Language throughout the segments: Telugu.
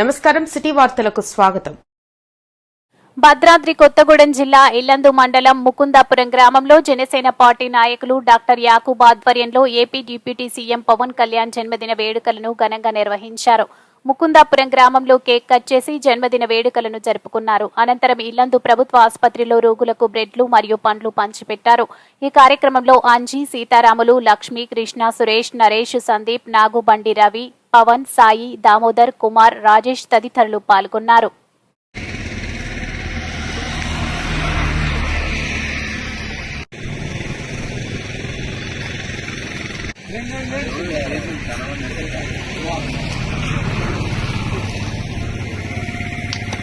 నమస్కారం సిటీ వార్తలకు స్వాగతం. భద్రాద్రి కొత్తగూడెం జిల్లా ఇల్లందు మండలం ముకుందాపురం గ్రామంలో జనసేన పార్టీ నాయకులు డాక్టర్ యాకూబ్ ఆధ్వర్యంలో AP deputy CM Pawan Kalyan జన్మదిన వేడుకలను ఘనంగా నిర్వహించారు. ముకుందాపురం గ్రామంలో కేక్ కట్ చేసి జన్మదిన వేడుకలను జరుపుకున్నారు. అనంతరం ఇల్లందు ప్రభుత్వ ఆసుపత్రిలో రోగులకు బ్రెడ్లు మరియు పండ్లు పంచిపెట్టారు. ఈ కార్యక్రమంలో అంజీ సీతారాములు లక్ష్మి కృష్ణ సురేష్ నరేష్ సందీప్ నాగుబండి రవి పవన్ సాయి దామోదర్ కుమార్ రాజేష్ తదితరులు పాల్గొన్నారు.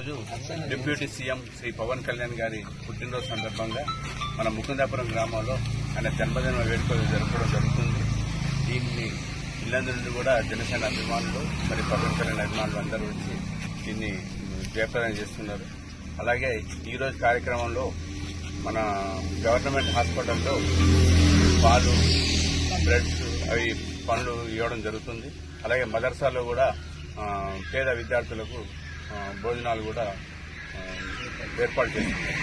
ఈరోజు డిప్యూటీ సీఎం శ్రీ పవన్ కళ్యాణ్ గారి పుట్టినరోజు సందర్భంగా మన ముకుందాపురం గ్రామంలో ఆయన జన్మదిన వేడుకలు జరపడం జరుగుతుంది. దీన్ని ఇల్లందు నుండి కూడా జనసేన అభిమానులు మరి పవన్ కళ్యాణ్ అభిమానులు అందరూ వచ్చి దీన్ని జయప్రదం చేస్తున్నారు. అలాగే ఈరోజు కార్యక్రమంలో మన గవర్నమెంట్ హాస్పిటల్లో పాలు బ్రెడ్స్ అవి పనులు ఇవ్వడం జరుగుతుంది. అలాగే మదర్సాలో కూడా పేద విద్యార్థులకు భోజనాలు కూడా ఏర్పాటు చేస్తున్నారు.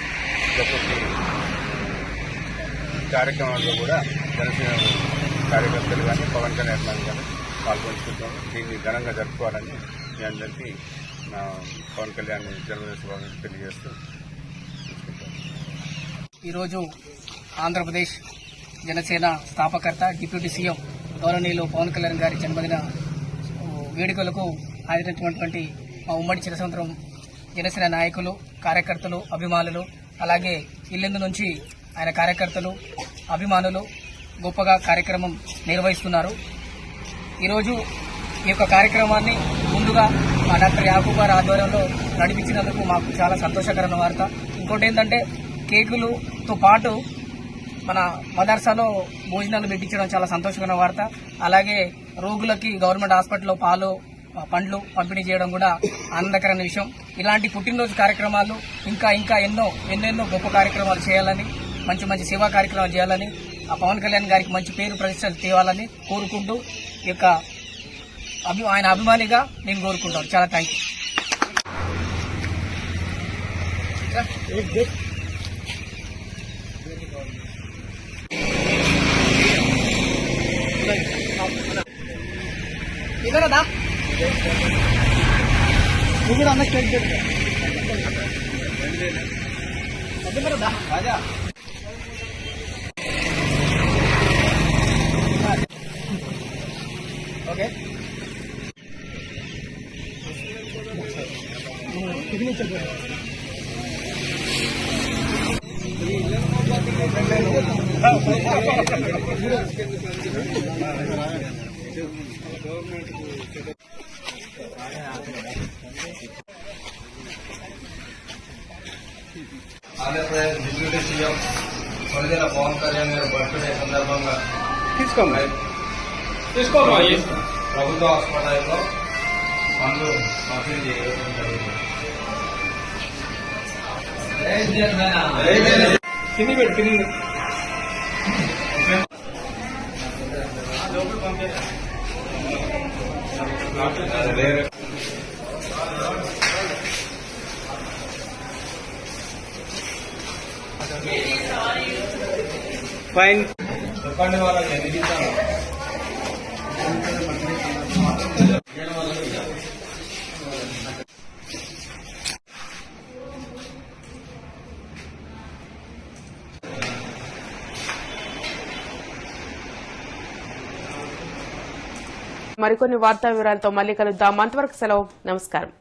కార్యక్రమాల్లో కూడా జనసేన కార్యకర్తలు కానీ పవన్ కళ్యాణ్ గారు కానీ పాల్గొంటున్నాం దీన్ని ఘనంగా జరుపుకోవాలని మీ అందరికీ నా పవన్ కళ్యాణ్ జన్మదిన తెలియజేస్తూ ఈరోజు ఆంధ్రప్రదేశ్ జనసేన స్థాపకర్త డిప్యూటీ సీఎం గౌరవనీయులు పవన్ కళ్యాణ్ గారి జన్మదిన వేడుకలకు హాజరైనటువంటి మా ఉమ్మడి చిరసముద్రం జనసేన నాయకులు కార్యకర్తలు అభిమానులు అలాగే ఇల్లెందు నుంచి ఆయన కార్యకర్తలు అభిమానులు గొప్పగా కార్యక్రమం నిర్వహిస్తున్నారు. ఈరోజు ఈ యొక్క కార్యక్రమాన్ని ముందుగా మా డాక్టర్ యాకూబ్ గారి ఆధ్వర్యంలో నడిపించినందుకు మాకు చాలా సంతోషకరమైన వార్త. ఇంకోటి ఏంటంటే కేకులతో పాటు మన మదర్సాలో భోజనాలు పెట్టించడం చాలా సంతోషకరమైన వార్త. అలాగే రోగులకి గవర్నమెంట్ హాస్పిటల్లో పాలు పండ్లు పంపిణీ చేయడం కూడా ఆనందకరమైన విషయం. ఇలాంటి పుట్టినరోజు కార్యక్రమాలు ఇంకా ఇంకా ఎన్నో ఎన్నెన్నో గొప్ప కార్యక్రమాలు చేయాలని మంచి మంచి సేవా కార్యక్రమాలు చేయాలని ఆ పవన్ కళ్యాణ్ గారికి మంచి పేరు ప్రతిష్టలు తేవాలని కోరుకుంటూ ఈ యొక్క అభి ఆయన అభిమానిగా నేను కోరుకుంటాను. చాలా థ్యాంక్ యూ ఇదనదా 여기다 하나 껴줘. 어떤 거로 나 맞아. 오케이. Government Andhra Pradesh deputy CM Konidela Pawan Kalyan గారి బర్త్డే సందర్భంగా తీసుకోండి తీసుకోండి ప్రభుత్వ హాస్పిటల్లో పనులు పంపిణీ చేయడం జరుగుతుంది కింది పెట్టు కింది ఫైన్ చెప్పండి వాళ్ళకి ఎన్ని ఇస్తాను. మరికొన్ని వార్తా వివరాలతో మళ్ళీ కలుద్దాం. అంతవరకు సెలవు. నమస్కారం.